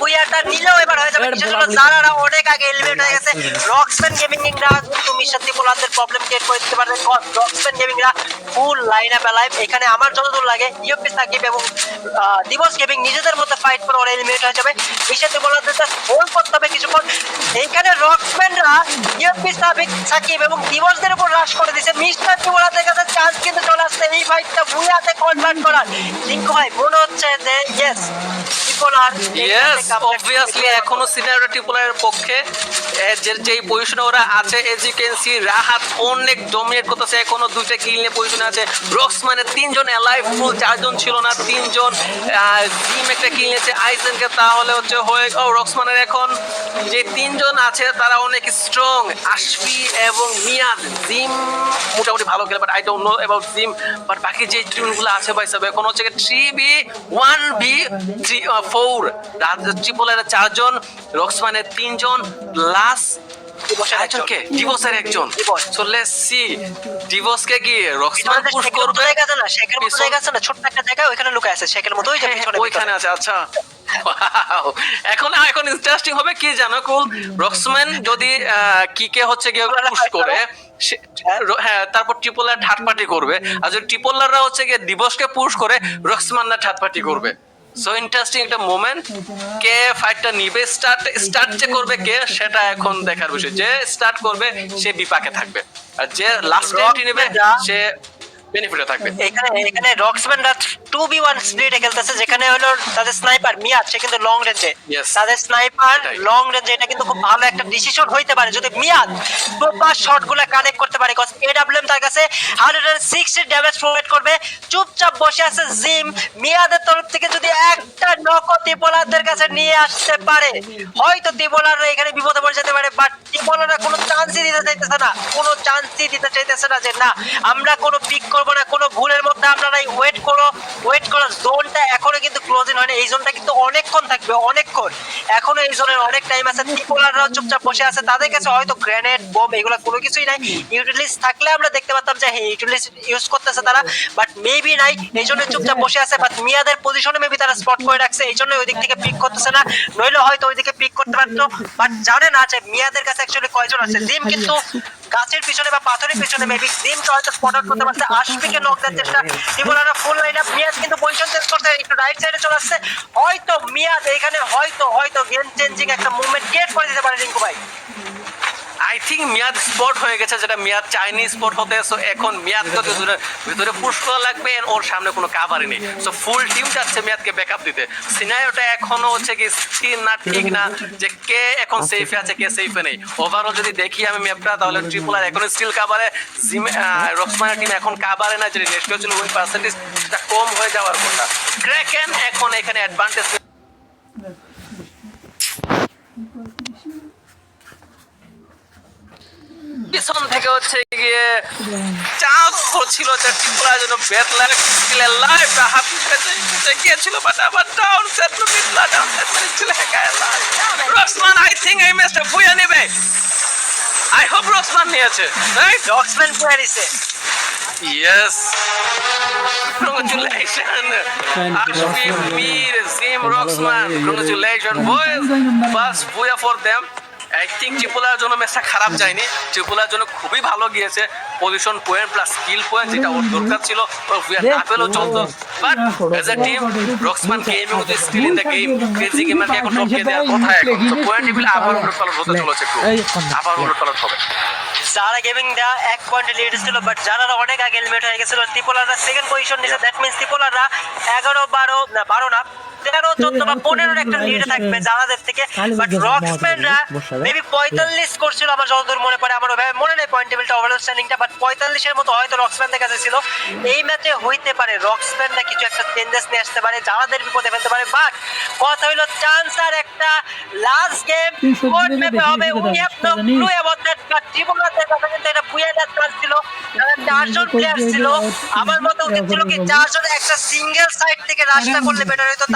বুয়াটা নিলেও এবার হয়ে যাবে। বিশেষ করে যারা অনেক আগে এলিমিনেট হয়ে গেছে রক্সম্যান গেমিংরা কিন্তু মিশন ত্রিপুলাদের প্রবলেম ক্রিয়েট করে দিতে পারে রক্সম্যান গেমিংরা ফুল লাইন আপ লাইভ এখানে আমার যতদূর লাগে ইউপি সাকিব এবং দিবস গেমিং নিজেদের মধ্যে ফাইট করে ওরা এলিমিনেট হয়ে যাবে। মিশন ত্রিপুলাদের হোল্ড করতে হবে কিছুক্ষণ। এইখানে রক্সম্যানরা ইউপি সাকিব সাকিব এবং দিবসদের উপর রাশ করে দিছে মিস্টার ত্রিপুলাদের কাছে চান্স কিন্তু চলে আসছে। এই ফাইটটা বুয়াতে কনভার্ট করার। রিঙ্কু ভাই মনে হচ্ছে যে ইয়েস ত্রিপুলার ইয়েস অবভিয়াসলি এখনও সিনিয়র টিপুলারের পক্ষে যে, যেই পজিশনে ওরা আছে as you can see Rahat অনেক ডমিনেট করতেছে, এখনও দুইটা কিল নিয়ে পজিশনে আছে। রক্স মানে তিনজন অ্যালাইভ ফুল চারজন ছিল না, তিনজন টিম একটা কিল নিয়েছে। আইসেনকে তাহলে হচ্ছে হয়ে, ও রক্সমানের এখন যে তিনজন আছে, তারা অনেক স্ট্রং আশফি এবং মিয়াদ জিম মোটামুটি ভালো খেলে but I don't know about Jim but বাকি যে টিমগুলো আছে ভাই সব এখন হচ্ছে three B one B three ট্রিপলের চারজন রক্সমানের তিনজন প্লাস একজনকে ডিভোর্সের একজন। সো লেটস সি ডিভোর্সকে কি রক্সমান পুশ করবে। জায়গা না? শেখের মতো জায়গা আছে না? ছোট্ট একটা জায়গা ওইখানে লুকায় আছে। শেখের মতো ওই যে হ্যাঁ, ওইখানে আছে আচ্ছা। এখন এখন ইন্টারেস্টিং হবে কি জানো কুল? রক্সম্যান যদি কিকে হচ্ছে গিয়ে পুশ করে হ্যাঁ। তারপর ট্রিপলার পার্টি করবে। আর যদি ট্রিপলাররা হচ্ছে গিয়ে দিবসকে পুশ করে রক্সম্যানরা থার্ড পার্টি করবে। সো ইন্টারেস্টিং একটা মোমেন্ট কে ফাইটটা নিবে স্টার্ট স্টার্ট যে করবে কে সেটা এখন দেখার বিষয়। যে স্টার্ট করবে সে বিপাকে থাকবে। আর যে লাস্ট এন্ট্রি নেবে সে বেনিফিটে থাকবে। এখানে এখানে রক্সম্যানরা টু বি ওয়ান স্প্লিটে খেলতেছে যেখানে হলো তাদের স্নাইপার মিয়াদ সে কিন্তু লং রেঞ্জে তাদের স্নাইপার লং রেঞ্জে এটা কিন্তু খুব ভালো একটা ডিসিশন হইতে পারে। যদি মিয়াদ প্রপার শটগুলো কানেক্ট করতে পারে কজ এডাব্লিউএম তার কাছে হান্ড্রেড সিক্সটি ড্যামেজ প্রোভাইড করবে। চুপচাপ বসে আছে জিম মিয়াদের তরফ থেকে যদি একটা নক ত্রিপোলারদের কাছে নিয়ে আসতে পারে হয়তো ত্রিপোলাররা এখানে বিপদে পড়ে যেতে পারে বাট ত্রিপোলাররা কোনো চান্সই দিতে চাইতেছে না। কোনো চান্সই দিতে চাইতেছে না যে না আমরা কোনো পিক করব না কোনো ভুলের মধ্যে আমরা নাই ওয়েট করো। ওয়েট করো জোনটা এখনও কিন্তু ক্লোজিং হয় না এই জোনটা কিন্তু অনেকক্ষণ থাকবে, অনেকক্ষণ। এখনও এই জোনের অনেক টাইম আছে। ত্রিপোলাররাও চুপচাপ বসে আছে। তাদের কাছে হয়তো গ্রেনেড বোম এগুলো কোনো কিছুই নাই। ইউটিলিস থাকলে আমরা দেখতে পারতাম যে হ্যাঁ ইউটিলিস ইউজ করতেছে তারা। বাট মেবি নাই। এই জন্য চুপচাপ বসে আছে। বাট মিয়াদের পজিশনে মেবি তারা স্পট করে রাখছে। এই জন্য ওই দিক থেকে পিক করতেছে না। নইলে হয়তো ওইদিকে পিক করতে পারতো। বাট জানে না যে, মিয়াদের কাছে অ্যাকচুয়ালি কয়জন আছে। জিম কিন্তু গাছের পিছনে বা পাথরের পিছনে মেবি জিমটা হয়তো স্পট আউট করতে পারছে, আশফিকে নক লোকদের চেষ্টা। ত্রিপুরারা ফুল লাইন আপ মিয়াজ কিন্তু পজিশন চেঞ্জ করতে একটু রাইট সাইডে চলে আসছে। হয়তো মিয়াজ এখানে হয়তো হয়তো গেম চেঞ্জিং একটা মুভমেন্ট ক্রিয়েট করে দিতে পারে রিঙ্কু ভাই। আই থিঙ্ক মিয়াদ স্পট হয়ে গেছে যেটা মিয়াদ চাইনি স্পট হতে সো এখন মিয়াদকে ভিতরে ভিতরে পুশ করা লাগবে ওর সামনে কোনো কাভারই নেই। সো ফুল টিম যাচ্ছে মিয়াদকে ব্যাকআপ দিতে। সিনারিওটা এখনও হচ্ছে কি স্থির না ঠিক না যে কে এখন সেফে আছে কে সেফে নেই। ওভারঅল যদি দেখি আমি ম্যাপটা তাহলে ট্রিপল আর এখন স্টিল কাভারে জিম রক্সমানের টিম এখন কাভারে না যে রেশিও ছিল উইন পার্সেন্টেজ সেটা কম হয়ে যাওয়ার কথা। ক্র্যাকেন এখন এখানে অ্যাডভান্টেজ পিছন থেকে হচ্ছে গিয়ে চান্স করছিল যে ত্রিপুরা যেন বেট লাগে স্কিলে লাইভ পেতে গিয়েছিল বাট আবার ডাউন সেট নো বিটলা ডাউন সেট ছিল লাইভ রসমান আই থিংক এই ম্যাচটা বুয়া নেবে আই হোপ রসমান নিয়েছে রাইট ডক্সম্যান প্লেয়ার ইসে Yes. Congratulations. Ashfi, Mir, Zim, Roxman. Congratulations, boys. First booyah for them. I think ত্রিপুলার জন্য ম্যাচটা খারাপ যায়নি। ত্রিপুলার জন্য খুবই ভালো গিয়েছে। Position point plus skill point যেটা ওর দরকার ছিল। ওর ভুয়া না পেলেও চলতো but as a team Roxman gaming with still in the game crazy গেমারকে এখন টপকে দেওয়ার কথা। এখন তো পয়েন্ট আবার উলট পালট হতে চলেছে একটু। আবার উলট পালট হবে। যারা গেমিং দেওয়া এক পয়েন্টে লিড ছিল বাট যারা অনেক আগে এলিমিনেট হয়ে গেছিল। ত্রিপোলাররা সেকেন্ড পজিশন নিছে দ্যাট মিনস ত্রিপোলাররা এগারো বারো না বারো না। তেরো চোদ্দ বা পনেরোর একটা লিড থাকবে জানাদের থেকে। বাট রক্সম্যানরা মেবি পঁয়তাল্লিশ করছিল আমার যতদূর মনে পড়ে আমার ওইভাবে মনে নেই পয়েন্ট টেবিলটা ওভারঅল স্ট্যান্ডিংটা বাট পঁয়তাল্লিশের মতো হয়তো রক্সম্যানদের কাছে ছিল এই ম্যাচে হইতে পারে রক্সম্যানরা কিছু একটা চেঞ্জেস নিয়ে আসতে পারে জানাদের বিপদে ফেলতে পারে বাট কথা হইল চান্স আর একটা লাস্ট গেম কোন ম্যাপে হবে। We have no clue about that but জীবনাথের কাছে কিন্তু এটা বুয়া দেওয়ার চান্স ছিল। চারজন প্লেয়ার ছিল। আমার মতে উচিত ছিল কি চারজন একটা সিঙ্গেল সাইড থেকে রাশটা করলে বেটার হতো।